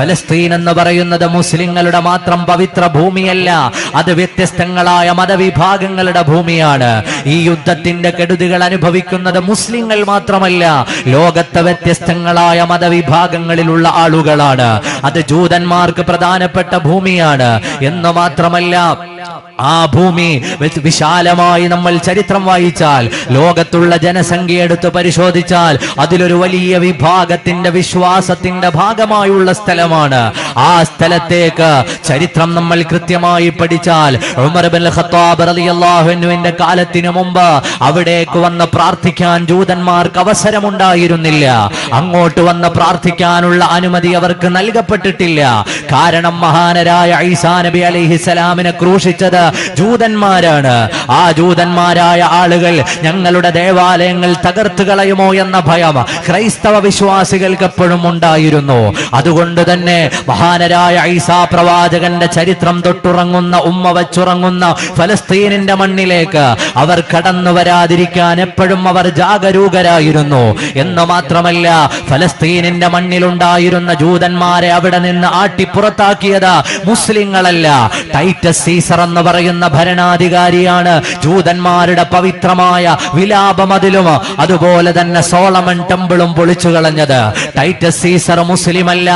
ഫലസ്തീൻ എന്ന് പറയുന്നത് മുസ്ലിങ്ങളുടെ മാത്രം പവിത്ര ഭൂമിയല്ല. അത് വ്യത്യസ്തങ്ങളായ മതവിഭാഗങ്ങളുടെ ഭൂമിയാണ്. ഈ യുദ്ധത്തിന്റെ കെടുതികൾ അനുഭവിക്കുന്നത് മുസ്ലിങ്ങൾ മാത്രമല്ല ലോകത്തെ വ്യത്യസ്തങ്ങളായ മതവിഭാഗങ്ങളിലുള്ള ആളുകളാണ്. അത് ജൂതന്മാർക്ക് പ്രധാനപ്പെട്ട ഭൂമിയാണ്. എന്ന് മാത്രമല്ല ആ ഭൂമി വിശാലമായി നമ്മൾ ചരിത്രം വായിച്ചാൽ ലോകത്തുള്ള ജനസംഖ്യ എടുത്ത് പരിശോധിച്ചാൽ അതിലൊരു വലിയ വിഭാഗത്തിന്റെ വിശ്വാസത്തിന്റെ ഭാഗമായുള്ള സ്ഥലമാണ്. ആ സ്ഥലത്തേക്ക് ചരിത്രം നമ്മൾ കൃത്യമായി പഠിച്ചാൽ കാലത്തിനു മുമ്പ് അവിടേക്ക് വന്ന് പ്രാർത്ഥിക്കാൻ ജൂതന്മാർക്ക് അവസരമുണ്ടായിരുന്നില്ല. അങ്ങോട്ട് വന്ന് പ്രാർത്ഥിക്കാനുള്ള അനുമതി അവർക്ക് നൽകപ്പെട്ടിട്ടില്ല. കാരണം മഹാനരായ ഐസാ നബി അലൈഹിസലാമിനെ ക്രൂശിച്ചത് ജൂതന്മാരാണ്. ആ ജൂതന്മാരായ ആളുകൾ ഞങ്ങളുടെ ദേവാലയങ്ങൾ തകർത്തു കളയുമോ എന്ന ഭയം ക്രൈസ്തവ വിശ്വാസികൾക്ക് എപ്പോഴും ഉണ്ടായിരുന്നു. അതുകൊണ്ട് തന്നെ മഹാനരായ ഐസാ പ്രവാചകന്റെ ചരിത്രം തൊട്ടുറങ്ങുന്ന ഉമ്മ വച്ചുറങ്ങുന്ന ഫലസ്തീനിന്റെ മണ്ണിലേക്ക് അവർ കടന്നു വരാതിരിക്കാൻ എപ്പോഴും അവർ ജാഗരൂകരായിരുന്നു. എന്ന് മാത്രമല്ല ഫലസ്തീനിന്റെ മണ്ണിലുണ്ടായിരുന്ന ജൂതന്മാരെ അവിടെ നിന്ന് ആട്ടിപ്പുറത്താക്കിയത് മുസ്ലിങ്ങളല്ല ടൈറ്റസ് സീസർ എന്ന് പറയുന്ന ഭരണാധികാരിയാണ്. ജൂതന്മാരുടെ പവിത്രമായ വിലാപമതിലും അതുപോലെ തന്നെ സോളമൻ ടെമ്പിളും പൊളിച്ചു കളഞ്ഞത്. ടൈറ്റസ് സീസർ മുസ്ലിം അല്ല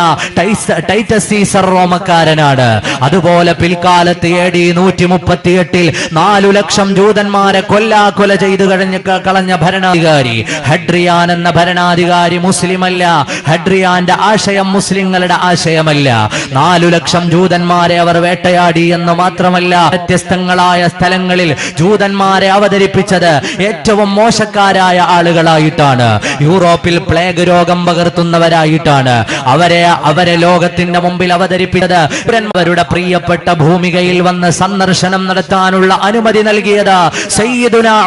ടൈറ്റസ് സീസർ റോമക്കാരനാണ്. അതുപോലെ പിൽക്കാലത്ത് എ ഡി നൂറ്റി മുപ്പത്തിയെട്ടിൽ നാലു ലക്ഷം ജൂതന്മാരെ കൊല്ലാക്കൊല ചെയ്തു കഴിഞ്ഞ കളഞ്ഞ ഭരണാധികാരി. ഹഡ്രിയാൻ എന്ന ഭരണാധികാരി മുസ്ലിം അല്ല ഹഡ്രിയാന്റെ ആശയം മുസ്ലിങ്ങളുടെ ആശയമല്ല. നാലു ലക്ഷം ജൂതന്മാരെ അവർ വേട്ടയാടി എന്ന് മാത്രമല്ല വ്യത്യസ്തങ്ങളായ സ്ഥലങ്ങളിൽ ജൂതന്മാരെ അവതരിപ്പിച്ചത് ഏറ്റവും മോശക്കാരായ ആളുകളായിട്ടാണ്. യൂറോപ്പിൽ പ്ലേഗ് രോഗം പകർത്തുന്നവരായിട്ടാണ് അവരെ അവരെ ലോകത്തിന്റെ മുമ്പിൽ അവതരിപ്പിച്ചത്. അവരുടെ പ്രിയപ്പെട്ട ഭൂമികയിൽ വന്ന് സന്ദർശനം നടത്താനുള്ള അനുമതി നൽകിയത്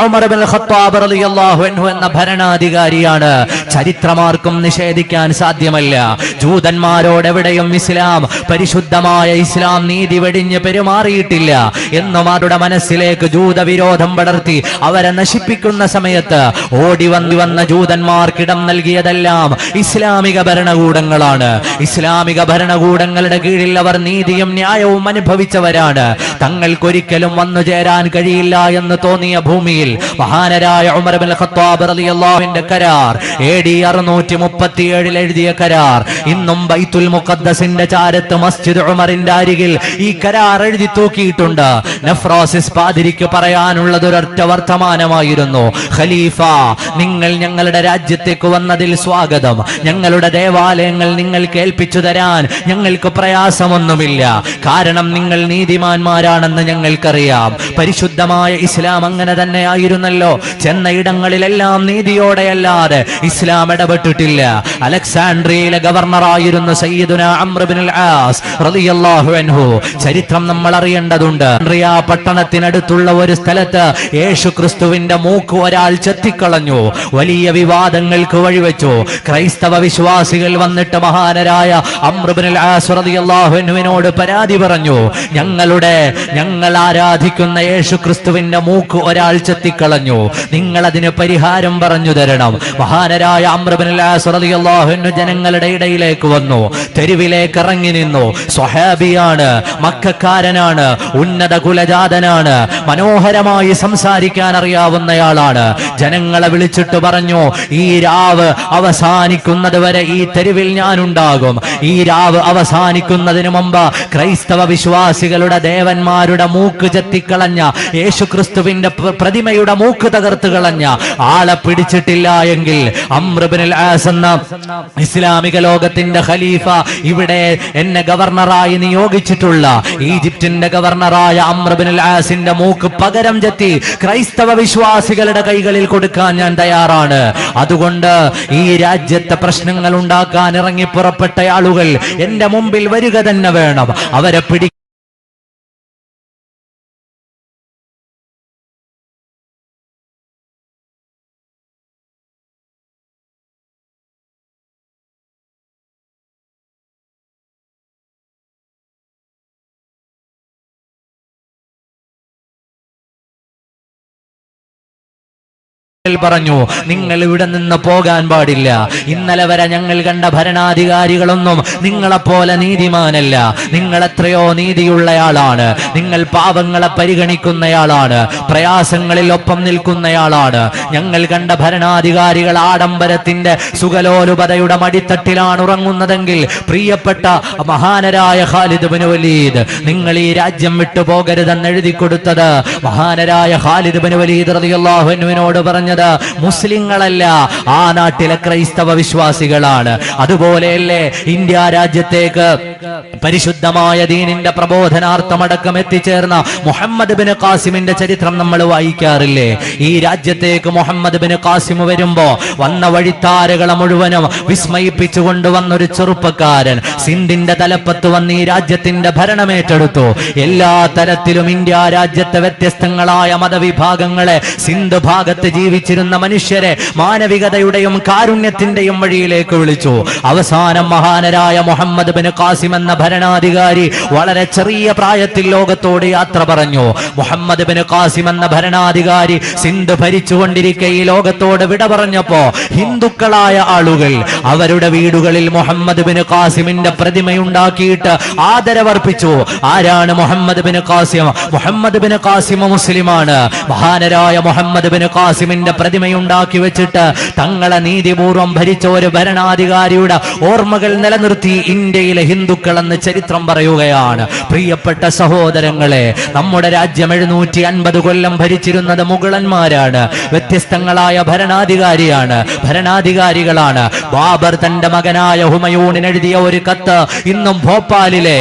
ഉമർ ഖത്താബ് റളിയല്ലാഹു അൻഹു എന്ന ഭരണാധികാരിയാണ്. ചരിത്രമാർക്കും നിഷേധിക്കാൻ സാധ്യമല്ല. ജൂതന്മാരോടെവിടെയും ഇസ്ലാം പരിശുദ്ധമായ ഇസ്ലാം നീതി വെടിഞ്ഞ് പെരുമാറിയിട്ടില്ല. എന്നും അവരുടെ മനസ്സിലേക്ക് ജൂതവിരോധം പടർത്തി അവരെ നശിപ്പിക്കുന്ന സമയത്ത് ഓടി വന്നു വന്ന ജൂതന്മാർക്കിടം നൽകിയതെല്ലാം ഇസ്ലാമിക ഭരണകൂടങ്ങളാണ്. ഇസ്ലാമിക ഭരണകൂടങ്ങളുടെ കീഴിൽ അവർ നീതിയും ന്യായവും അനുഭവിച്ചവരാണ്. തങ്ങൾക്കൊരിക്കലും വന്നു ചേരാൻ കഴിയില്ല എന്ന് തോന്നിയ ഭൂമിയിൽ മഹാനരായ ഉമർ ബിൻ ഖത്താബ് കരാർ എ ഡി അറുന്നൂറ്റി മുപ്പത്തിയേഴിൽ എഴുതിയ കരാർ ഇന്നും ബൈത്തുൽ മുഖദ്ദസിന്റെ ചാരത്ത് മസ്ജിദ് ഉമറിന്റെ അരികിൽ ഈ കരാർ എഴുതി തൂക്കിയിട്ടുണ്ട്. നെഫ്രോസിസ് പാതിരിക്ക് പറയാനുള്ളത് ഒരൊറ്റ വർത്തമാനമായിരുന്നു. ഖലീഫ നിങ്ങൾ ഞങ്ങളുടെ രാജ്യത്തേക്ക് വന്നതിൽ സ്വാഗതം. ഞങ്ങളുടെ ദേവാലയങ്ങൾ നിങ്ങൾ കേൾപ്പിച്ചു തരാൻ ഞങ്ങൾക്ക് പ്രയാസമൊന്നുമില്ല. കാരണം നിങ്ങൾ നീതിമാന്മാരാണെന്ന് ഞങ്ങൾക്കറിയാം. പരിശുദ്ധമായ ഇസ്ലാം അങ്ങനെ തന്നെ ആയിരുന്നല്ലോ. ചെന്ന ഇടങ്ങളിലെല്ലാം നീതിയോടെയല്ലാതെ ഇസ്ലാം ഇടപെട്ടിട്ടില്ല. അലക്സാൻഡ്രിയയിലെ ഗവർണറായിരുന്നു സയ്യിദുന അമ്രബിൻ ചരിത്രം നമ്മൾ അറിയേണ്ടതുണ്ട്. ആൻഡ്രിയ പട്ടണത്തിനടുത്തുള്ള ഒരു സ്ഥലത്ത് യേശു ക്രിസ്തുവിന്റെ മൂക്ക് ഒരാൾ ചെത്തിക്കളഞ്ഞു. വലിയ വിവാദങ്ങൾക്ക് വഴിവെച്ചു. ക്രൈസ്തവ വിശ്വാസികൾ വന്നിട്ട് മഹാനരായ അമൃബിനോട് പരാതി പറഞ്ഞു. ഞങ്ങളുടെ ഞങ്ങൾ ആരാധിക്കുന്ന യേശു ക്രിസ്തുവിന്റെ മൂക്ക് ഒരാൾ ചെത്തിക്കളഞ്ഞു. നിങ്ങൾ അതിന് പരിഹാരം പറഞ്ഞു തരണം. മഹാനരായ അമൃബിനു ജനങ്ങളുടെ ഇടയിലേക്ക് വന്നു. തെരുവിലേക്ക് ഇറങ്ങി നിന്നു. സ്വഹാബിയാണ് മക്കാരനാണ് ഉന്നത കുലജാതനാണ്. മനോഹരമായി സംസാരിക്കാൻ അറിയാവുന്നയാളാണ് ജനങ്ങളെ വിളിച്ചിട്ട് പറഞ്ഞു ഈ രാവ് അവസാനിക്കുന്നത് വരെ ഈ തെരുവിൽ ഞാനുണ്ടാകും. ഈ രാവ് അവസാനിക്കുന്നതിന് മുമ്പ് ക്രൈസ്തവ വിശ്വാസികളുടെ ദേവന്മാരുടെ മൂക്ക് ചെത്തിക്കളഞ്ഞ യേശു ക്രിസ്തുവിന്റെ പ്രതിമയുടെ മൂക്ക് തകർത്ത് കളഞ്ഞ ആളെ പിടിച്ചിട്ടില്ല എങ്കിൽ അമ്രബിനിൽ ആസ് എന്ന ഇസ്ലാമിക ലോകത്തിന്റെ ഖലീഫ ഇവിടെ എന്നെ ഗവർണറായി നിയോഗിച്ചിട്ടുള്ള ഈജിപ്തിന്റെ ഗവർണറായ ആസിന്റെ മൂക്ക് പകരം ചെത്തി ക്രൈസ്തവ വിശ്വാസികളുടെ കൈകളിൽ കൊടുക്കാൻ ഞാൻ തയ്യാറാണ്. അതുകൊണ്ട് ഈ രാജ്യത്തെ പ്രശ്നങ്ങൾ ഉണ്ടാക്കാൻ ഇറങ്ങി പുറപ്പെട്ട ആളുകൾ എന്റെ മുമ്പിൽ വരിക തന്നെ വേണം. അവരെ പിടി പറഞ്ഞു നിങ്ങൾ ഇവിടെ നിന്ന് പോകാൻ പാടില്ല. ഇന്നലെ വരെ ഞങ്ങൾ കണ്ട ഭരണാധികാരികളൊന്നും നിങ്ങളെപ്പോലെ നീതിമാനല്ല. നിങ്ങൾ എത്രയോ നീതിയുള്ളയാളാണ്. നിങ്ങൾ പാവങ്ങളെ പരിഗണിക്കുന്നയാളാണ്. പ്രയാസങ്ങളിൽ ഒപ്പം നിൽക്കുന്നയാളാണ്. ഞങ്ങൾ കണ്ട ഭരണാധികാരികൾ ആഡംബരത്തിന്റെ സുഖലോലുപതയുടെ മടിത്തട്ടിലാണ് ഉറങ്ങുന്നതെങ്കിൽ പ്രിയപ്പെട്ട മഹാനരായ ഖാലിദ് ബിൻ വലീദ് നിങ്ങൾ ഈ രാജ്യം വിട്ടു പോകരുതെന്ന് എഴുതി കൊടുത്തത് മഹാനരായ ഖാലിദ് ബിൻ വലീദ് റളിയല്ലാഹു അൻഹുവിനോട് പറഞ്ഞത് മുസ്ലിങ്ങളല്ല. ആ നാട്ടിലെ ക്രൈസ്തവ വിശ്വാസികളാണ്. അതുപോലെയല്ലേ ഇന്ത്യ രാജ്യത്തേക്ക് പരിശുദ്ധമായ ദീനിന്റെ പ്രബോധനാർത്ഥമടക്കം എത്തിച്ചേർന്ന മുഹമ്മദ് ബിൻ കാസിമിന്റെ ചരിത്രം നമ്മൾ വായിക്കാറില്ലേ? ഈ രാജ്യത്തേക്ക് മുഹമ്മദ് ബിൻ ഖാസിം വരുമ്പോ വന്ന വഴിത്താരകളെ മുഴുവനും വിസ്മയിപ്പിച്ചു കൊണ്ടുവന്ന ഒരു ചെറുപ്പക്കാരൻ സിന്ധിന്റെ തലപ്പത്ത് വന്ന് ഈ രാജ്യത്തിന്റെ ഭരണമേറ്റെടുത്തു എല്ലാ തരത്തിലും ഇന്ത്യ രാജ്യത്തെ വ്യത്യസ്തങ്ങളായ മതവിഭാഗങ്ങളെ സിന്ധ് ഭാഗത്ത് ജീവിച്ചിരുന്ന മനുഷ്യരെ മാനവികതയുടെയും കാരുണ്യത്തിന്റെയും വഴിയിലേക്ക് വിളിച്ചു. അവസാനം മഹാനരായ മുഹമ്മദ് ബിൻ കാസിം എന്ന ഭരണാധികാരി വളരെ ചെറിയ പ്രായത്തിൽ ലോകത്തോട് യാത്ര പറഞ്ഞു. മുഹമ്മദ് ബിൻ കാസിം എന്ന ഭരണാധികാരി സിന്ധ് ഭരിച്ചുകൊണ്ടിരിക്കെ ഈ ലോകത്തോട് വിട പറഞ്ഞപ്പോ ഹിന്ദുക്കളായ ആളുകൾ അവരുടെ വീടുകളിൽ മുഹമ്മദ് ബിൻ കാസിമിന്റെ പ്രതിമയുണ്ടാക്കിയിട്ട് ആദരവർപ്പിച്ചു. ആരാണ് Muhammad bin Qasim Muhammad bin Qasim മുസ്ലിമാണ്. മഹാനരായ മുഹമ്മദ് ബിൻ ഖാസിമിന്റെ പ്രതിമയുണ്ടാക്കി വെച്ചിട്ട് തങ്ങളെ നീതിപൂർവം ഭരിച്ച ഒരു ഭരണാധികാരിയുടെ ഓർമ്മകൾ നിലനിർത്തി ഇന്ത്യയിലെ ഹിന്ദുക്കൾ എന്ന് ചരിത്രം പറയുകയാണ്. പ്രിയപ്പെട്ട സഹോദരങ്ങളെ നമ്മുടെ രാജ്യം എഴുന്നൂറ്റി അൻപത് കൊല്ലം ഭരിച്ചിരുന്നത് മുഗളന്മാരാണ്. വ്യത്യസ്തങ്ങളായ ഭരണാധികാരിയാണ്. ഭരണാധികാരികളാണ്. ബാബർ തന്റെ മകനായ ഹുമയൂണിനെഴുതിയ ഒരു കത്ത് ഇന്നും ഭോപ്പാലിലെ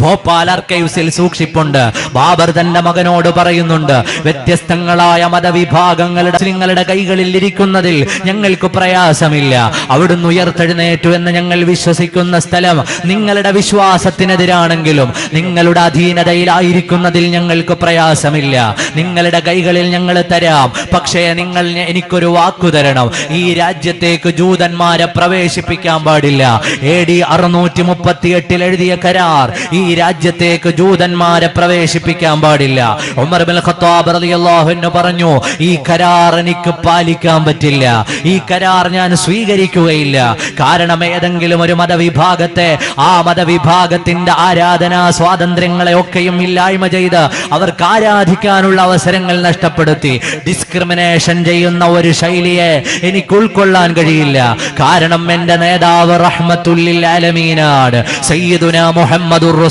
ഭോപ്പാൽ അർക്കൈവ്സിൽ സൂക്ഷിപ്പുണ്ട്. ബാബർ തന്റെ മകനോട് പറയുന്നുണ്ട് വ്യത്യസ്തങ്ങളായ മതവിഭാഗങ്ങളുടെ നിങ്ങളുടെ കൈകളിൽ ഇരിക്കുന്നതിൽ ഞങ്ങൾക്ക് പ്രയാസമില്ല. അവിടുന്ന് ഉയർത്തെഴുന്നേറ്റു എന്ന് ഞങ്ങൾ വിശ്വസിക്കുന്ന സ്ഥലം നിങ്ങളുടെ വിശ്വാസത്തിനെതിരാണെങ്കിലും നിങ്ങളുടെ അധീനതയിലായിരിക്കുന്നതിൽ ഞങ്ങൾക്ക് പ്രയാസമില്ല. നിങ്ങളുടെ കൈകളിൽ ഞങ്ങൾ തരാം. പക്ഷേ നിങ്ങൾ എനിക്കൊരു വാക്കു തരണം. ഈ രാജ്യത്തേക്ക് ജൂതന്മാരെ പ്രവേശിപ്പിക്കാൻ പാടില്ല. എ ഡി അറുന്നൂറ്റി മുപ്പത്തി എട്ടിൽ എഴുതിയ കരാർ ഈ രാജ്യത്തേക്ക് ജൂതന്മാരെ പ്രവേശിപ്പിക്കാൻ പാടില്ല. ഉമർ ബിൻ ഖത്താബ് പറഞ്ഞു ഈ കരാർ എനിക്ക് പാലിക്കാൻ പറ്റില്ല. ഈ കരാർ ഞാൻ സ്വീകരിക്കുകയില്ല. കാരണം ഏതെങ്കിലും ഒരു മതവിഭാഗത്തെ ആ മതവിഭാഗത്തിന്റെ ആരാധനാ സ്വാതന്ത്ര്യങ്ങളെ ഒക്കെയും ഇല്ലായ്മ ചെയ്ത് അവർക്ക് ആരാധിക്കാനുള്ള അവസരങ്ങൾ നഷ്ടപ്പെടുത്തി. ഡിസ്ക്രിമിനേഷൻ ചെയ്യുന്ന ഒരു ശൈലിയെ എനിക്ക് ഉൾക്കൊള്ളാൻ കഴിയില്ല. കാരണം എന്റെ നേതാവ് റഹ്മത്തുല്ലിൽ ആലമീനാണ് സയ്യിദുന മുഹമ്മദുർ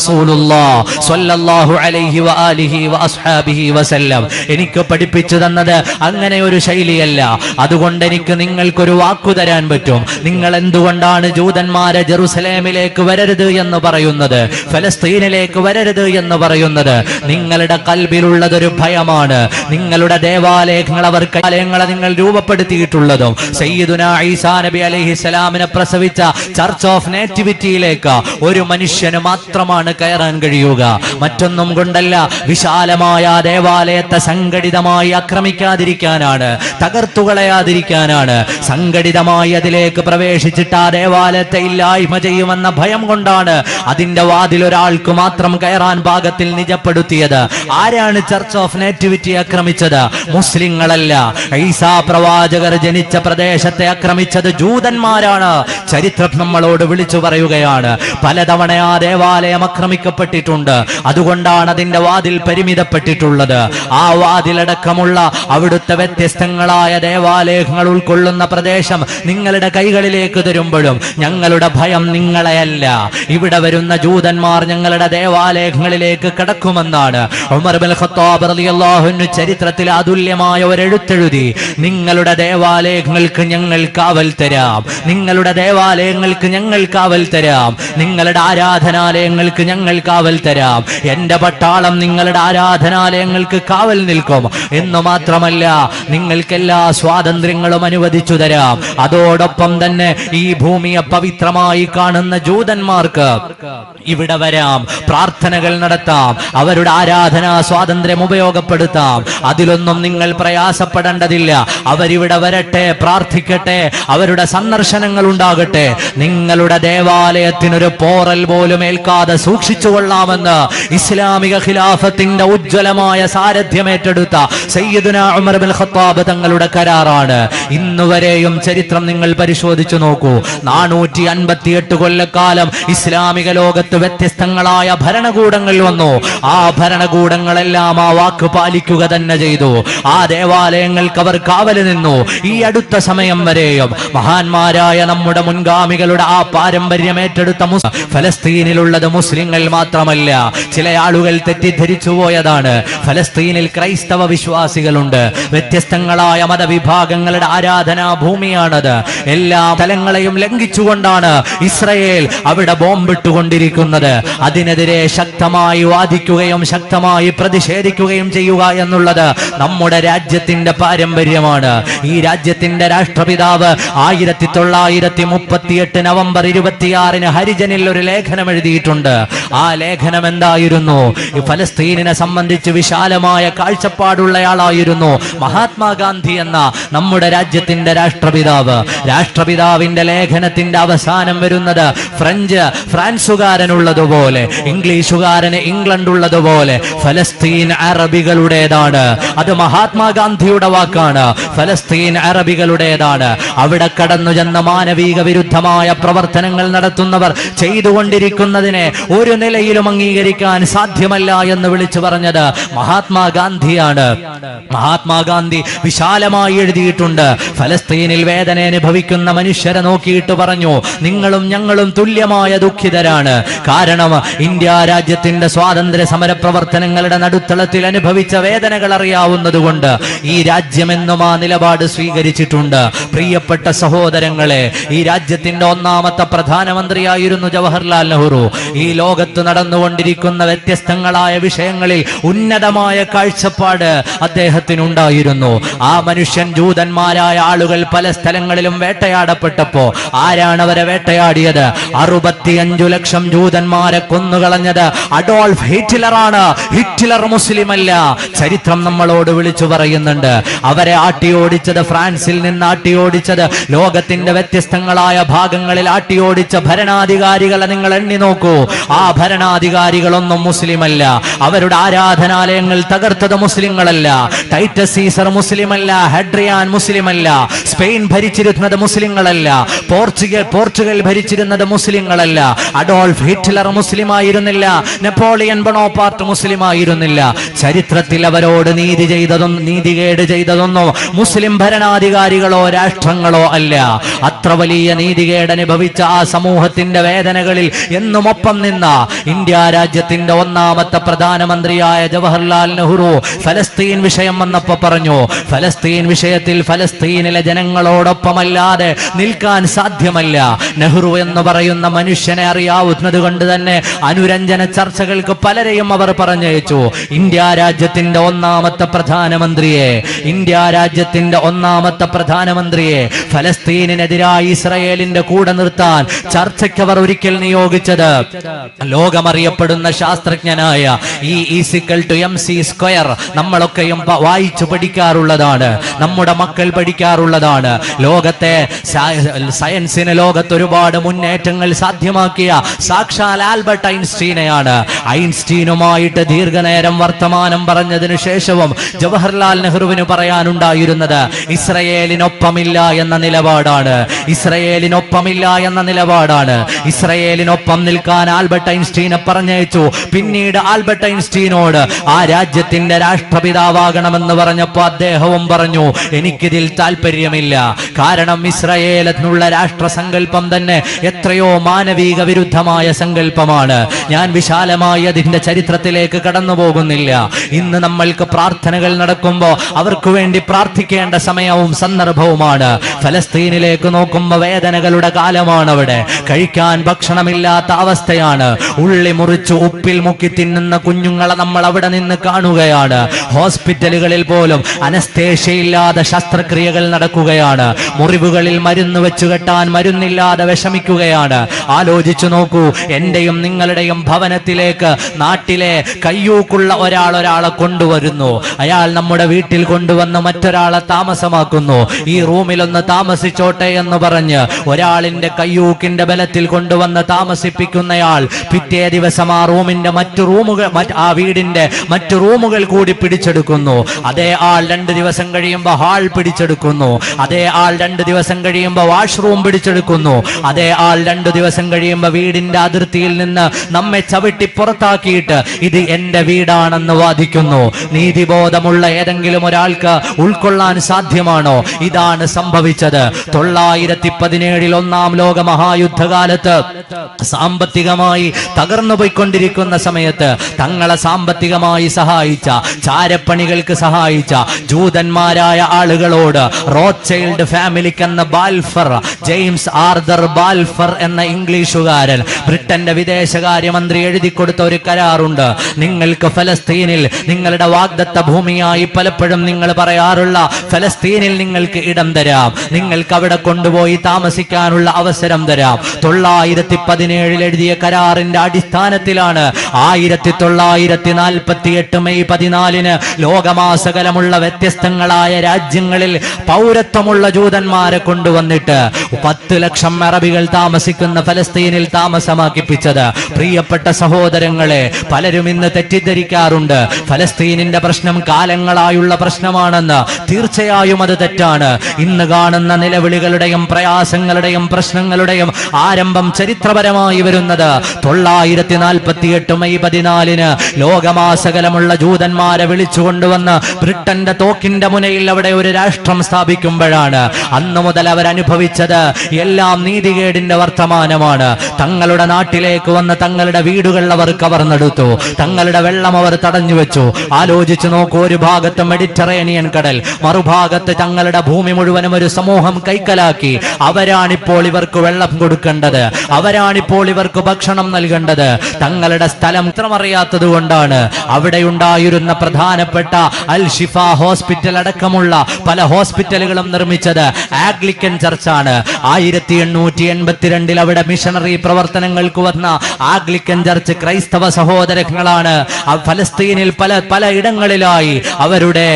എനിക്ക് പഠിപ്പിച്ചു തന്നത് അങ്ങനെ ഒരു ശൈലിയല്ല. അതുകൊണ്ട് എനിക്ക് നിങ്ങൾക്കൊരു വാക്കു തരാൻ പറ്റും. നിങ്ങൾ എന്തുകൊണ്ടാണ് ജൂതന്മാരെ ജെറുസലേമിലേക്ക് വരരുത് എന്ന് പറയുന്നത്? ഫലസ്തീനിലേക്ക് വരരുത് എന്ന് പറയുന്നത്? നിങ്ങളുടെ കൽബിലുള്ളതൊരു ഭയമാണ്. നിങ്ങളുടെ ദേവാലയങ്ങൾ അവർ ആലയങ്ങളെ നിങ്ങൾ രൂപപ്പെടുത്തിയിട്ടുള്ളതും. സയ്യിദുന ഈസാ നബി അലൈഹിസ്സലാമിനെ പ്രസവിച്ച ചർച്ച് ഓഫ് നേറ്റിവിറ്റിയിലേക്ക് ഒരു മനുഷ്യന് മാത്രമാണ് കയറാൻ കഴിയുക. മറ്റൊന്നും കൊണ്ടല്ല. വിശാലമായ ദേവാലയത്തെ സംഘടിതമായി ആക്രമിക്കാതിരിക്കാനാണ് തകർത്തുകളയാതിരിക്കാനാണ്. സംഘടിതമായി അതിലേക്ക് പ്രവേശിച്ചിട്ട് ആ ദേവാലയത്തെ ഇല്ലായ്മ ചെയ്യുമെന്ന ഭയം കൊണ്ടാണ് അതിന്റെ വാതിൽ ഒരാൾക്ക് മാത്രം കയറാൻ ഭാഗത്തിൽ നിജപ്പെടുത്തിയത്. ആരാണ് ചർച്ച് ഓഫ് നേറ്റിവിറ്റി ആക്രമിച്ചത്? മുസ്ലിങ്ങളല്ല. ഈസാ പ്രവാചകർ ജനിച്ച പ്രദേശത്തെ ആക്രമിച്ചത് ജൂതന്മാരാണ്. ചരിത്രം നമ്മളോട് വിളിച്ചു പറയുകയാണ്. പലതവണ ആ ദേവാലയം ആക്രമിക്കപ്പെട്ടിട്ടുണ്ട്. അതുകൊണ്ടാണ് അതിന്റെ വാതിൽ പരിമിതപ്പെട്ടിട്ടുള്ളത്. ആ വാതിലടക്കമുള്ള അവിടുത്തെ വ്യത്യസ്തങ്ങളായ ദേവാലയങ്ങൾ ഉൾക്കൊള്ളുന്ന പ്രദേശം നിങ്ങളുടെ കൈകളിലേക്ക് തരുമ്പോഴും ഞങ്ങളുടെ ഭയം നിങ്ങളെയല്ല. ഇവിടെ വരുന്ന ജൂതന്മാർ ഞങ്ങളുടെ ദേവാലയങ്ങളിലേക്ക് കടക്കുമെന്നാണ്. ഉമർ ബിൻ ഖത്താബ് ചരിത്രത്തിൽ അതുല്യമായ ഒരു എഴുത്തെഴുതി നിങ്ങളുടെ ദേവാലയങ്ങൾക്ക് ഞങ്ങൾ കാവൽ തരാം. നിങ്ങളുടെ ദേവാലയങ്ങൾക്ക് ഞങ്ങൾ കാവൽ തരാം. നിങ്ങളുടെ ആരാധനാലയങ്ങൾക്ക് ഞങ്ങൾ കാവൽ തരാം. എന്റെ പട്ടാളം നിങ്ങളുടെ ആരാധനാലയങ്ങൾക്ക് കാവൽ നിൽക്കും. എന്ന് മാത്രമല്ല നിങ്ങൾക്ക് എല്ലാ സ്വാതന്ത്ര്യങ്ങളും അനുവദിച്ചു തരാം. അതോടൊപ്പം തന്നെ ഈ ഭൂമിയെ പവിത്രമായി കാണുന്ന ജൂതന്മാർക്ക് ഇവിടെ വരാം പ്രാർത്ഥനകൾ നടത്താം അവരുടെ ആരാധനാ സ്വാതന്ത്ര്യം ഉപയോഗപ്പെടുത്താം. അതിലൊന്നും നിങ്ങൾ പ്രയാസപ്പെടേണ്ടതില്ല. അവരിവിടെ വരട്ടെ പ്രാർത്ഥിക്കട്ടെ അവരുടെ സന്ദർശനങ്ങൾ ഉണ്ടാകട്ടെ. നിങ്ങളുടെ ദേവാലയത്തിനൊരു പോറൽ പോലും ഏൽക്കാതെ സൂക്ഷിക്കും സൂക്ഷിച്ചുകൊള്ളാമെന്ന് ഇസ്ലാമിക ഖിലാഫത്തിന്റെ ഉജ്ജ്വലമായ സാരഥ്യം ഏറ്റെടുത്ത സയ്യിദുന ഉമർ ബിൻ ഖത്താബ് തങ്ങളുടെ കരാറാണ്. ഇന്നുവരെയും ചരിത്രം നിങ്ങൾ പരിശോധിച്ചു നോക്കൂ. നാനൂറ്റി അൻപത്തിയെട്ട് കൊല്ലക്കാലം ഇസ്ലാമിക ലോകത്ത് വ്യത്യസ്തങ്ങളായ ഭരണകൂടങ്ങൾ വന്നു. ആ ഭരണകൂടങ്ങളെല്ലാം ആ വാക്ക് പാലിക്കുക തന്നെ ചെയ്തു. ആ ദേവാലയങ്ങൾക്ക് അവർ കാവൽ നിന്നു. ഈ അടുത്ത സമയം വരെയും മഹാന്മാരായ നമ്മുടെ മുൻഗാമികളുടെ ആ പാരമ്പര്യം ഏറ്റെടുത്ത ഫലസ്തീനിലുള്ളത് ഫലസ്തീനിലുള്ളത് മുസ്ലിങ്ങൾ മാത്രമല്ല ചില ആളുകൾ തെറ്റിദ്ധരിച്ചു പോയതാണ്. ഫലസ്തീനിൽ ക്രൈസ്തവ വിശ്വാസികളുണ്ട്. വ്യത്യസ്തങ്ങളായ മതവിഭാഗങ്ങളുടെ ആരാധനാ ഭൂമിയാണത്. എല്ലാ തലങ്ങളെയും ലംഘിച്ചുകൊണ്ടാണ് ഇസ്രയേൽ അവിടെ ബോംബിട്ടുകൊണ്ടിരിക്കുന്നത്. അതിനെതിരെ ശക്തമായി വാദിക്കുകയും ശക്തമായി പ്രതിഷേധിക്കുകയും ചെയ്യുക എന്നുള്ളത് നമ്മുടെ രാജ്യത്തിന്റെ പാരമ്പര്യമാണ്. ഈ രാജ്യത്തിന്റെ രാഷ്ട്രപിതാവ് ആയിരത്തി തൊള്ളായിരത്തി മുപ്പത്തിയെട്ട് നവംബർ ഇരുപത്തിയാറിന് ഹരിജനിൽ ഒരു ലേഖനം എഴുതിയിട്ടുണ്ട്. ആ ലേഖനം എന്തായിരുന്നു ഫലസ്തീനിനെ സംബന്ധിച്ച് വിശാലമായ കാഴ്ചപ്പാടുള്ളയാളായിരുന്നു മഹാത്മാഗാന്ധി എന്ന നമ്മുടെ രാജ്യത്തിന്റെ രാഷ്ട്രപിതാവ്. രാഷ്ട്രപിതാവിന്റെ ലേഖനത്തിന്റെ അവസാനം വരുന്നത് ഫ്രഞ്ച് ഫ്രാൻസുകാരനുള്ളതുപോലെ ഇംഗ്ലീഷുകാരന് ഇംഗ്ലണ്ട് ഉള്ളതുപോലെ ഫലസ്തീൻ അറബികളുടേതാണ്. അത് മഹാത്മാഗാന്ധിയുടെ വാക്കാണ്. ഫലസ്തീൻ അറബികളുടേതാണ്. അവിടെ കടന്നു ചെന്ന മാനവിക വിരുദ്ധമായ പ്രവർത്തനങ്ങൾ നടത്തുന്നവർ ചെയ്തുകൊണ്ടിരിക്കുന്നതിനെ നിലയിലും അംഗീകരിക്കാൻ സാധ്യമല്ല എന്ന് വിളിച്ചു പറഞ്ഞത് മഹാത്മാഗാന്ധിയാണ്. മഹാത്മാഗാന്ധി വിശാലമായി എഴുതിയിട്ടുണ്ട്. ഫലസ്തീനിൽ വേദന അനുഭവിക്കുന്ന മനുഷ്യരെ നോക്കിയിട്ട് പറഞ്ഞു നിങ്ങളും ഞങ്ങളും തുല്യമായ ദുഃഖിതരാണ്. കാരണം ഇന്ത്യ രാജ്യത്തിന്റെ സ്വാതന്ത്ര്യ സമര പ്രവർത്തനങ്ങളുടെ നടുത്തളത്തിൽ അനുഭവിച്ച വേദനകൾ അറിയാവുന്നതുകൊണ്ട് ഈ രാജ്യമെന്നും ആ നിലപാട് സ്വീകരിച്ചിട്ടുണ്ട്. പ്രിയപ്പെട്ട സഹോദരങ്ങളെ ഈ രാജ്യത്തിന്റെ ഒന്നാമത്തെ പ്രധാനമന്ത്രിയായിരുന്നു ജവഹർലാൽ നെഹ്റു. ഈ ലോകത്ത് നടന്നുകൊണ്ടിരിക്കുന്ന വ്യത്യസ്തങ്ങളായ വിഷയങ്ങളിൽ ഉന്നതമായ കാഴ്ചപ്പാട് അദ്ദേഹത്തിനുണ്ടായിരുന്നു. ആ മനുഷ്യൻ ജൂതന്മാരായ ആളുകൾ പല സ്ഥലങ്ങളിലും വേട്ടയാടപ്പെട്ടപ്പോ ആരാണ് അവരെ വേട്ടയാടിയത്? അറുപത്തിയഞ്ചു ലക്ഷം ജൂതന്മാരെ കൊന്നുകളഞ്ഞത് അഡോൾഫ് ഹിറ്റ്ലറാണ്. ഹിറ്റ്ലർ മുസ്ലിം അല്ല ചരിത്രം നമ്മളോട് വിളിച്ചു പറയുന്നുണ്ട്. അവരെ ആട്ടിയോടിച്ചത് ഫ്രാൻസിൽ നിന്ന് ആട്ടിയോടിച്ചത് ലോകത്തിന്റെ വ്യത്യസ്തങ്ങളായ ഭാഗങ്ങളിൽ ആട്ടിയോടിച്ച ഭരണാധികാരികളെ നിങ്ങൾ എണ്ണി നോക്കൂ. ആ ഭരണാധികാരികളൊന്നും മുസ്ലിമല്ല. അവരുടെ ആരാധനാലയങ്ങൾ തകർത്തത് മുസ്ലിങ്ങളല്ല. ടൈറ്റസ് സീസർ മുസ്ലിമല്ല ഹെഡ്രിയാൻ മുസ്ലിമല്ല സ്പെയിൻ ഭരിച്ചിരുന്നത് മുസ്ലിങ്ങളല്ല പോർച്ചുഗൽ പോർച്ചുഗൽ ഭരിച്ചിരുന്നത് മുസ്ലിങ്ങളല്ല അഡോൾഫ് ഹിറ്റ്ലർ മുസ്ലിം ആയിരുന്നില്ല നെപ്പോളിയൻ ബണോപാർട്ട് മുസ്ലിം ആയിരുന്നില്ല ചരിത്രത്തിൽ അവരോട് നീതി ചെയ്തതൊന്നും നീതികേട് ചെയ്തതൊന്നും മുസ്ലിം ഭരണാധികാരികളോ രാഷ്ട്രങ്ങളോ അല്ല. അത്ര വലിയ നീതികേട് അനുഭവിച്ച ആ സമൂഹത്തിന്റെ വേദനകളിൽ എന്നും ഒപ്പം നിന്ന ഇന്ത്യ രാജ്യത്തിന്റെ ഒന്നാമത്തെ പ്രധാനമന്ത്രിയായ ജവഹർലാൽ നെഹ്റു ഫലസ്തീൻ വിഷയം വന്നപ്പോ പറഞ്ഞു ഫലസ്തീൻ വിഷയത്തിൽ ഫലസ്തീനിലെ ജനങ്ങളോടൊപ്പമല്ലാതെ നിൽക്കാൻ സാധ്യമല്ല. നെഹ്റു എന്ന് പറയുന്ന മനുഷ്യനെ അറിയാവുന്നത് കൊണ്ട് തന്നെ അനുരഞ്ജന ചർച്ചകൾക്ക് പലരെയും അവർ പറഞ്ഞയച്ചു. ഇന്ത്യ രാജ്യത്തിന്റെ ഒന്നാമത്തെ പ്രധാനമന്ത്രിയെ ഇന്ത്യ രാജ്യത്തിന്റെ ഒന്നാമത്തെ പ്രധാനമന്ത്രിയെ ഫലസ്തീനിനെതിരായി ഇസ്രയേലിന്റെ കൂടെ നിർത്താൻ ചർച്ചയ്ക്ക് അവർ ഒരിക്കൽ നിയോഗിച്ചത്. ലോകമറിയപ്പെടുന്ന ശാസ്ത്രജ്ഞനായ ഈ E equal to M C square നമ്മളൊക്കെയും വായിച്ചു പഠിക്കാറുള്ളതാണ്. നമ്മുടെ മക്കൾ പഠിക്കാറുള്ളതാണ്. ലോകത്തെ സയ- സയൻസിന് ലോകത്ത് ഒരുപാട് മുന്നേറ്റങ്ങൾ സാധ്യമാക്കിയ സാക്ഷാൽ ആൽബർട്ട് ഐൻസ്റ്റീനെയാണ്. ഐൻസ്റ്റീനുമായിട്ട് ദീർഘനേരം വർത്തമാനം പറഞ്ഞതിനു ശേഷവും ജവഹർലാൽ നെഹ്റുവിന് പറയാനുണ്ടായിരുന്നത് ഇസ്രയേലിനൊപ്പമില്ല എന്ന നിലപാടാണ്. ഇസ്രയേലിനൊപ്പമില്ല എന്ന നിലപാടാണ്. ഇസ്രയേലിനൊപ്പം നിൽക്കാൻ ആൽബർട്ട് ഐൻസ്റ്റീനെ പറഞ്ഞയച്ചു. പിന്നീട് ആൽബർട്ട് ഐൻസ്റ്റീനോട് ആ രാജ്യത്തിന്റെ രാഷ്ട്രപിതാവാകണമെന്ന് പറഞ്ഞപ്പോ അദ്ദേഹവും പറഞ്ഞു എനിക്കിതിൽ താല്പര്യമില്ല കാരണം ഇസ്രയേൽ എന്നുള്ള രാഷ്ട്രസങ്കല്പം തന്നെ എത്രയോ മാനവിക വിരുദ്ധമായ സങ്കല്പമാണ്. ഞാൻ വിശാലമായി അതിന്റെ ചരിത്രത്തിലേക്ക് കടന്നു പോകുന്നില്ല ഇന്ന് നമ്മൾക്ക് പ്രാർത്ഥനകൾ നടക്കുമ്പോ അവർക്ക് വേണ്ടി പ്രാർത്ഥിക്കേണ്ട സമയവും സന്ദർഭവുമാണ്. ഫലസ്തീനിലേക്ക് നോക്കുമ്പോ വേദനകളുടെ കാലമാണ് അവിടെ കഴിക്കാൻ ഭക്ഷണമില്ലാത്ത അവസ്ഥയാണ്. ഉള്ളി മുറിച്ച് ഉപ്പിൽ മുക്കി തിന്നുന്ന കുഞ്ഞുങ്ങളെ നമ്മൾ അവിടെ നിന്ന് കാണുകയാണ്. ഹോസ്പിറ്റലുകളിൽ പോലും അനസ്തേഷ്യയില്ലാതെ ശസ്ത്രക്രിയകൾ നടക്കുകയാണ്. മുറിവുകളിൽ മരുന്ന് വെച്ച് കെട്ടാൻ മരുന്നില്ലാതെ വിഷമിക്കുകയാണ്. ആലോചിച്ചു നോക്കൂ എന്റെയും നിങ്ങളുടെയും ഭവനത്തിലേക്ക് നാട്ടിലെ കയ്യൂക്കുള്ള ഒരാൾ ഒരാളെ കൊണ്ടുവരുന്നു. അയാൾ നമ്മുടെ വീട്ടിൽ കൊണ്ടുവന്ന് മറ്റൊരാളെ താമസമാക്കുന്നു. ഈ റൂമിലൊന്ന് താമസിച്ചോട്ടെ എന്ന് പറഞ്ഞ് ഒരാളിന്റെ കയ്യൂക്കിന്റെ ബലത്തിൽ കൊണ്ടുവന്ന് താമസിപ്പിക്കുന്നയാൾ പിറ്റേ ദിവസം ആ റൂമിന്റെ മറ്റു റൂമുകൾ ആ വീടിന്റെ മറ്റു റൂമുകൾ കൂടി പിടിച്ചെടുക്കുന്നു. അതേ ആൾ രണ്ട് ദിവസം കഴിയുമ്പോൾ ഹാൾ പിടിച്ചെടുക്കുന്നു. അതേ ആൾ രണ്ട് ദിവസം കഴിയുമ്പോൾ വാഷ്റൂം പിടിച്ചെടുക്കുന്നു. അതേ ആൾ രണ്ട് ദിവസം കഴിയുമ്പോൾ വീടിന്റെ അതിർത്തിയിൽ നിന്ന് നമ്മെ ചവിട്ടി പുറത്താക്കിയിട്ട് ഇത് എന്റെ വീടാണെന്ന് വാദിക്കുന്നു. നീതിബോധമുള്ള ഏതെങ്കിലും ഒരാൾക്ക് ഉൾക്കൊള്ളാൻ സാധ്യമാണോ? ഇതാണ് സംഭവിച്ചത്. തൊള്ളായിരത്തി പതിനേഴിൽ ഒന്നാം ലോക മഹായുദ്ധകാലത്ത് സാമ്പത്തികമായി തകർന്നു പോയിക്കൊണ്ടിരിക്കുന്ന സമയത്ത് തങ്ങളെ സാമ്പത്തികമായി സഹായിച്ച ചാരപ്പണികൾക്ക് സഹായിച്ച ജൂതന്മാരായ ആളുകളോട് റോച്ചൈൽഡ് ഫാമിലിക്ക് എന്ന ബാൽഫർ ജെയിംസ് ആർദർ ബാൽഫർ എന്ന ഇംഗ്ലീഷുകാരൻ ബ്രിട്ടന്റെ വിദേശകാര്യമന്ത്രി എഴുതി കൊടുത്ത ഒരു കരാറുണ്ട്. നിങ്ങൾക്ക് ഫലസ്തീനിൽ നിങ്ങളുടെ വാഗ്ദത്ത ഭൂമിയായി പലപ്പോഴും നിങ്ങൾ പറയാറുള്ള ഫലസ്തീനിൽ നിങ്ങൾക്ക് ഇടം തരാം. നിങ്ങൾക്ക് അവിടെ കൊണ്ടുപോയി താമസിക്കാനുള്ള അവസരം തരാം. തൊള്ളായിരത്തി പതിനേഴിൽ എഴുതിയ കരാറിന്റെ അടിസ്ഥാനത്തിലാണ് ആയിരത്തി തൊള്ളായിരത്തി നാൽപ്പത്തി എട്ട് മെയ് പതിനാലിന് ലോകമാസകലമുള്ള വ്യത്യസ്തങ്ങളായ രാജ്യങ്ങളിൽ പൗരത്വമുള്ള ജൂതന്മാരെ കൊണ്ടുവന്നിട്ട് പത്ത് ലക്ഷം അറബികൾ താമസിക്കുന്ന ഫലസ്തീനിൽ താമസമാക്കിപ്പിച്ചത്. പ്രിയപ്പെട്ട സഹോദരങ്ങളെ പലരും ഇന്ന് തെറ്റിദ്ധരിക്കാറുണ്ട്. ഫലസ്തീനിന്റെ പ്രശ്നം കാലങ്ങളായുള്ള പ്രശ്നമാണെന്ന് തീർച്ചയായും അത് തെറ്റാണ്. ഇന്ന് കാണുന്ന നിലവിളികളുടെയും പ്രയാസങ്ങളുടെയും പ്രശ്നങ്ങളുടെയും ആരംഭം ചരിത്രപരമായി വരുന്നത് തൊള്ളായിരത്തി നാൽപ്പത്തി എട്ട് മെയ് പതിനാലിന് ലോകമാസകലമുള്ള ജൂതന്മാരെ വിളിച്ചുകൊണ്ടുവന്ന് ബ്രിട്ടന്റെ തോക്കിന്റെ മുനയിൽ അവിടെ ഒരു രാഷ്ട്രം സ്ഥാപിക്കുമ്പോഴാണ് അന്നു മുതൽ അവരനുഭവിച്ചത് എല്ലാം നീതികേടിന്റെ വർത്തമാനമാണ്. തങ്ങളുടെ നാട്ടിലേക്ക് വന്ന് തങ്ങളുടെ വീടുകൾ അവർ കവർന്നെടുത്തു. തങ്ങളുടെ വെള്ളം അവർ തടഞ്ഞു വെച്ചു. ആലോചിച്ചു നോക്കൂ ഒരു ഭാഗത്ത് മെഡിറ്ററേനിയൻ കടൽ മറുഭാഗത്ത് തങ്ങളുടെ ഭൂമി മുഴുവനും ഒരു സമൂഹം കൈക്കലാക്കി. അവരാണിപ്പോൾ ഇവർക്ക് വെള്ളം കൊടുക്കേണ്ടത്. അവരാണിപ്പോൾ ഇവർക്ക് ഭക്ഷണം നൽകേണ്ടത്. തങ്ങളുടെ സ്ഥലം ഇത്രമറിയാത്തത് കൊണ്ടാണ്. അവിടെ ഉണ്ടായിരുന്ന പ്രധാനപ്പെട്ട അൽ ഷിഫ ഹോസ്പിറ്റൽ അടക്കമുള്ള പല ഹോസ്പിറ്റലുകളും നിർമ്മിച്ചത് ആഗ്ലിക്കൻ ചർച്ചാണ്. ആയിരത്തി എണ്ണൂറ്റി എൺപത്തിരണ്ടിൽ അവിടെ മിഷണറി പ്രവർത്തനങ്ങൾക്ക് വന്ന ആഗ്ലിക്കൻ ചർച്ച് ക്രൈസ്തവ സഹോദരങ്ങളാണ്. ഫലസ്തീനിൽ പല പല ഇടങ്ങളിലായി അവരുടെ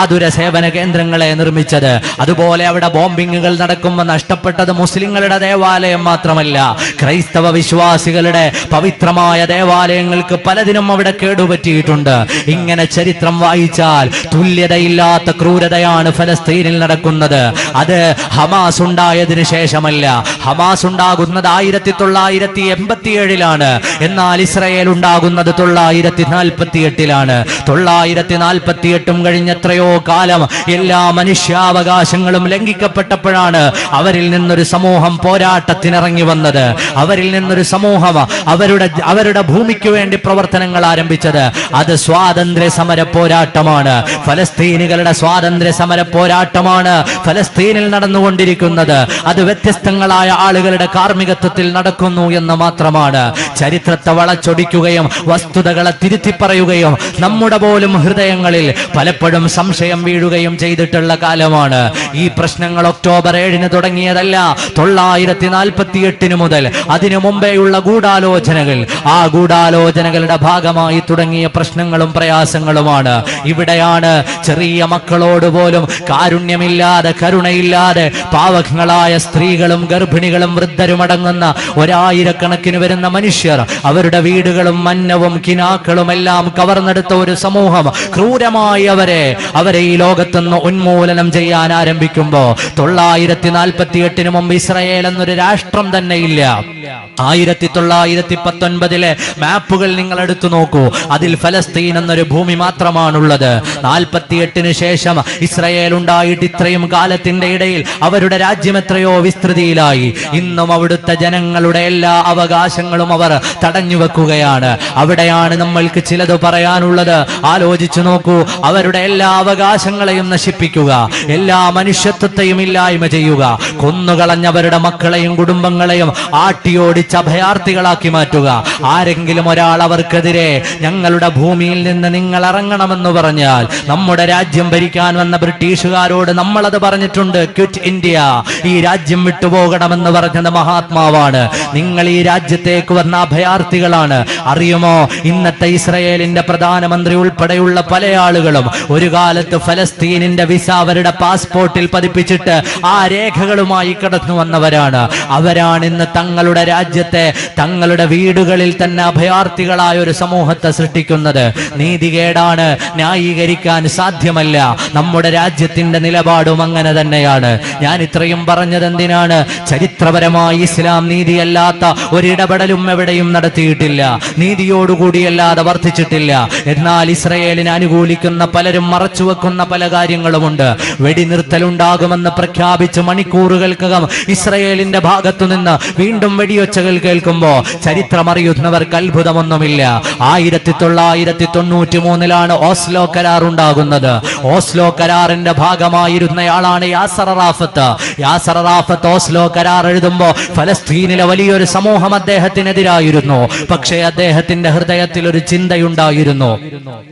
ആതുര സേവന കേന്ദ്രങ്ങളെ നിർമ്മിച്ചത്. അതുപോലെ അവിടെ ബോംബിങ്ങുകൾ നടക്കുമ്പോൾ നഷ്ടപ്പെട്ടത് മുസ്ലിങ്ങളുടെ ദേവാലയം മാത്രമല്ല ക്രൈസ്തവ വിശ്വാസികളുടെ പവിത്രമായ ദേവാലയങ്ങൾക്ക് പലതിനും അവിടെ കേടുപറ്റിയിട്ടുണ്ട്. ഇങ്ങനെ ചരിത്രം വായിച്ചാൽ തുല്യതയില്ലാത്ത ക്രൂരതയാണ് ഫലസ്തീനിൽ നടക്കുന്നത്. അത് ഹമാസ് ഉണ്ടായതിനു ശേഷമല്ല. ഹമാസ് ഉണ്ടാകുന്നത് ആയിരത്തി തൊള്ളായിരത്തി എൺപത്തി ഏഴിലാണ് എന്നാൽ ഇസ്രയേൽ ഉണ്ടാകുന്നത് തൊള്ളായിരത്തി നാൽപ്പത്തി എട്ടിലാണ് തൊള്ളായിരത്തി നാൽപ്പത്തി എട്ടും കഴിഞ്ഞ എത്രയോ കാലം എല്ലാ മനുഷ്യാവകാശങ്ങളും ലംഘിക്കപ്പെട്ടപ്പോഴാണ് അവരിൽ നിന്നൊരു സമൂഹം പോരാട്ടത്തിനിറങ്ങി വന്നത്. അവരിൽ നിന്നൊരു സമൂഹം അവരുടെ അവരുടെ ഭൂമിക്ക് വേണ്ടി പ്രവർത്തനങ്ങൾ ആരംഭിച്ചത്. അത് സ്വാതന്ത്ര്യ സമര പോരാട്ടമാണ്. ഫലസ്തീനികളുടെ സ്വാതന്ത്ര്യ സമര പോരാട്ടമാണ് ഫലസ്തീനിൽ നടന്നുകൊണ്ടിരിക്കുന്നത്. അത് വ്യത്യസ്തങ്ങളായ ആളുകളുടെ കാർമ്മികത്വത്തിൽ നടക്കുന്നു എന്ന് മാത്രമാണ്. ചരിത്രത്തെ വളച്ചൊടിക്കുകയും വസ്തുതകളെ തിരുത്തി പറയുകയും നമ്മുടെ പോലും ഹൃദയങ്ങളിൽ പലപ്പോഴും സംശയം വീഴുകയും ചെയ്തിട്ടുള്ള കാലമാണ്. ഈ പ്രശ്നങ്ങൾ ഒക്ടോബർ ഏഴിന് തുടങ്ങിയതല്ല തൊള്ളായിരത്തി നാൽപ്പത്തി എട്ടിന് മുതൽ. അതിനു മുമ്പേയുള്ള ഗൂഢാലോചനകൾ ആ ഗൂഢാലോചനകളുടെ ഭാഗമായി തുടങ്ങിയ പ്രശ്നങ്ങളും പ്രയാസങ്ങളുമാണ്. ഇവിടെയാണ് ചെറിയ മക്കളോട് പോലും കാരുണ്യമില്ലാതെ കരുണയില്ലാതെ പാവങ്ങളായ സ്ത്രീകളും ഗർഭിണികളും വൃദ്ധരും അടങ്ങുന്ന ഒരായിരക്കണക്കിന് വരുന്ന മനുഷ്യർ അവരുടെ വീടുകളും മന്നവും കിനാക്കളും എല്ലാം കവർന്നെടുത്ത ഒരു സമൂഹം ക്രൂരമായി അവരെ അവരെ ഈ ലോകത്തുനിന്ന് ഉന്മൂലനം ചെയ്യാൻ ആരംഭിക്കുമ്പോൾ തൊള്ളായിരത്തി നാൽപ്പത്തി എട്ടിന് മുമ്പ് ഇസ്രയേൽ എന്നൊരു രാഷ്ട്രം തന്നെ ഇല്ല ആയിരത്തി തൊള്ളായിരത്തി പത്തൊൻപതിലെ മാപ്പുകൾ നിങ്ങൾ എടുത്തു നോക്കൂ. അതിൽ ഫലസ്തീൻ എന്നൊരു ഭൂമി മാത്രമാണുള്ളത്. നാൽപ്പത്തി എട്ടിന് ശേഷം ഇസ്രയേൽ ഉണ്ടായിട്ട് ഇത്രയും കാലത്തിന്റെ ഇടയിൽ അവരുടെ രാജ്യം എത്രയോ വിസ്തൃതിയിലായി. ഇന്നും അവിടുത്തെ ജനങ്ങളുടെ എല്ലാ അവകാശങ്ങളും അവർ തടഞ്ഞു വെക്കുകയാണ്. അവിടെയാണ് നമ്മൾക്ക് ചിലത് പറയാനുള്ളത്. ആലോചിച്ചു നോക്കൂ. അവരുടെ എല്ലാ അവകാശങ്ങളെയും നശിപ്പിക്കുക. എല്ലാ മനുഷ്യത്വത്തെയും ഇല്ലായ്മ ചെയ്യുക. കൊന്നുകളഞ്ഞവരുടെ മക്കളെയും കുടുംബങ്ങളെയും ആട്ടിയോടിച്ച് അഭയാർത്ഥികളാക്കി മാറ്റുക. ആരെങ്കിലും ഒരാൾ അവർക്കെതിരെ ഞങ്ങളുടെ ഭൂമിയിൽ നിന്ന് നിങ്ങൾ ഇറങ്ങണമെന്ന് പറഞ്ഞാൽ നമ്മുടെ രാജ്യം ഭരിക്കാൻ വന്ന ബ്രിട്ടീഷുകാരോട് നമ്മളത് പറഞ്ഞിട്ടുണ്ട് ക്വിറ്റ് ഇന്ത്യ ഈ രാജ്യം വിട്ടുപോകണമെന്ന് പറഞ്ഞത് മഹാത്മാവാണ്. നിങ്ങൾ ഈ രാജ്യത്തേക്ക് വന്ന അഭയാർത്ഥികളാണ്. അറിയുമോ? ഇന്നത്തെ ഇസ്രയേലിന്റെ പ്രധാനമന്ത്രി ഉൾപ്പെടെയുള്ള പല ആളുകളും ഒരു കാലത്ത് ഫലസ്തീനിന്റെ വിസ അവരുടെ പാസ്പോർട്ടിൽ പതിപ്പിച്ചിട്ട് ആ രേഖകളുമായി കടന്നു വന്നവരാണ് അവരാണ് ഇന്ന് തങ്ങളുടെ രാജ്യത്തെ തങ്ങളുടെ വീടുകളിൽ തന്നെ അഭയാർത്ഥികളായ ഒരു സമൂഹത്തെ സൃഷ്ടിക്കുന്നത്. നീതികേടാണ്. ന്യായീകരിക്കാൻ സാധ്യമല്ല. നമ്മുടെ രാജ്യത്തിന്റെ നിലപാടും അങ്ങനെ തന്നെയാണ്. ഞാൻ ഇത്രയും പറഞ്ഞത് എന്തിനാണ്? ചരിത്രപരമായി ഇസ്ലാം നീതിയല്ലാത്ത ഒരിടപെടലും എവിടെയും നടത്തിയിട്ടില്ല. നീതിയോടുകൂടിയല്ലാതെ വർദ്ധിച്ചിട്ടില്ല എന്നാൽ ഇസ്രയേലിനെ അനുകൂലിക്കുന്ന പലരും മറച്ചുവെക്കുന്ന പല കാര്യങ്ങളുമുണ്ട്. വെടിനിർത്തലുണ്ടാകുമെന്ന് പ്രഖ്യാപിച്ച് മണിക്കൂറുകൾക്കകം ഇസ്രയേലിന്റെ ഭാഗത്തു നിന്ന് വീണ്ടും വെടിയൊച്ചകൾ കേൾക്കുമ്പോ ചരിത്രമറിയുന്നവർക്ക് അത്ഭുതമൊന്നുമില്ല. ആയിരത്തി തൊള്ളായിരത്തി തൊണ്ണൂറ്റി മൂന്നിലാണ് ഓസ്ലോ കരാർ ഉണ്ടാകുന്നത് ഓസ്ലോ കരാറിന്റെ ഭാഗമായിരുന്നയാളാണ് Yasser Arafat. Yasser Arafat Oslo കരാർ എഴുതുമ്പോ ഫലസ്തീനിലെ വലിയൊരു സമൂഹം അദ്ദേഹത്തിനെതിരായിരുന്നു. പക്ഷേ അദ്ദേഹത്തിന്റെ ഹൃദയത്തിൽ ഒരു ചിന്തയുണ്ടായിരുന്നു.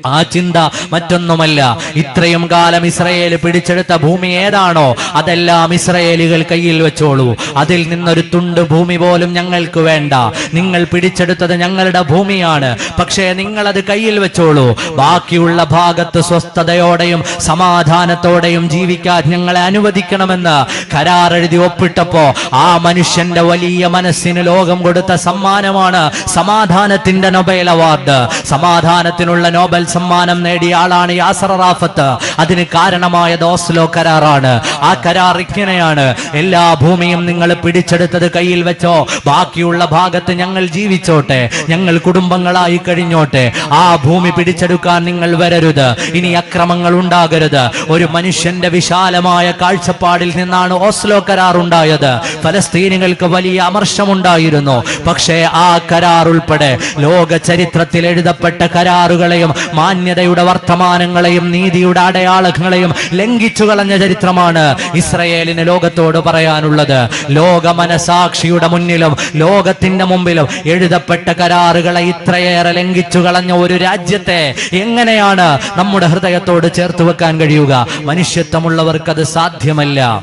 ആ ചിന്ത മറ്റൊന്നുമല്ല. ഇത്രയും കാലം ഇസ്രയേൽ പിടിച്ചെടുത്ത ഭൂമി ഏതാണോ അതെല്ലാം ഇസ്രയേലികൾ കയ്യിൽ വെച്ചോളൂ. അതിൽ നിന്നൊരു തുണ്ട് ഭൂമി പോലും ഞങ്ങൾക്ക് വേണ്ട. നിങ്ങൾ പിടിച്ചെടുത്തത് ഞങ്ങളുടെ ഭൂമിയാണ്. പക്ഷേ നിങ്ങൾ അത് കയ്യിൽ വെച്ചോളൂ. ബാക്കിയുള്ള ഭാഗത്ത് സ്വസ്ഥതയോടെയും സമാധാനത്തോടെയും ജീവിക്കാൻ ഞങ്ങളെ അനുവദിക്കണമെന്ന് കരാർ എഴുതി ഒപ്പിട്ടപ്പോ ആ മനുഷ്യന്റെ വലിയ മനസ്സിന് ലോകം കൊടുത്ത സമ്മാനമാണ് സമാധാനത്തിന്റെ നൊബേൽ അവാർഡ്. സമാധാനത്തിനുള്ള നോബൽ സമ്മാനം നേടിയ ആളാണ് യാസർ റാഫത്ത് അതിന് കാരണമായ ദോസ്ലോ കരാറാണ്. ആ കരാർ ഇങ്ങനെയാണ്. എല്ലാ ഭൂമിയും നിങ്ങൾ പിടിച്ചെടുത്തത് കയ്യിൽ വെച്ചോ ബാക്കിയുള്ള ഭാഗത്ത് ഞങ്ങൾ ജീവിച്ചോട്ടെ. ഞങ്ങൾ കുടുംബങ്ങളായി കഴിഞ്ഞോട്ടെ. ആ ഭൂമി പിടിച്ചെടുക്കാൻ നിങ്ങൾ വരരുത്. ഇനി അക്രമങ്ങൾ ഉണ്ടാകരുത്. ഒരു മനുഷ്യന്റെ വിശാലമായ കാഴ്ചപ്പാടിൽ നിന്നാണ് ഓസ്ലോ കരാർ ഉണ്ടായത്. ഫലസ്തീനികൾക്ക് വലിയ അമർഷമുണ്ടായിരുന്നു. പക്ഷേ ആ കരാർ ഉൾപ്പെടെ ലോക ചരിത്രത്തിൽ എഴുതപ്പെട്ട കരാറുകളെയും മാന്യതയുടെ വർത്തമാനങ്ങളെയും നീതിയുടെ അടയാളങ്ങളെയും ലംഘിച്ചു കളഞ്ഞ ചരിത്രമാണ് ഇസ്രയേലിന് ലോകത്തോട് പറയാനുള്ളത്. ലോക മനസാക്ഷിയുടെ മുന്നിലും ലോകത്തിന്റെ മുമ്പിലും എഴുതപ്പെട്ട കരാറുകളെ ഇത്രയേറെ ലംഘിച്ചു കളഞ്ഞ ഒരു രാജ്യത്തെ എങ്ങനെയാണ് നമ്മുടെ ഹൃദയത്തോട് ചേർത്ത് വെക്കാൻ കഴിയുക? മനുഷ്യത്വമുള്ളവർക്ക് അത് സാധ്യമല്ല.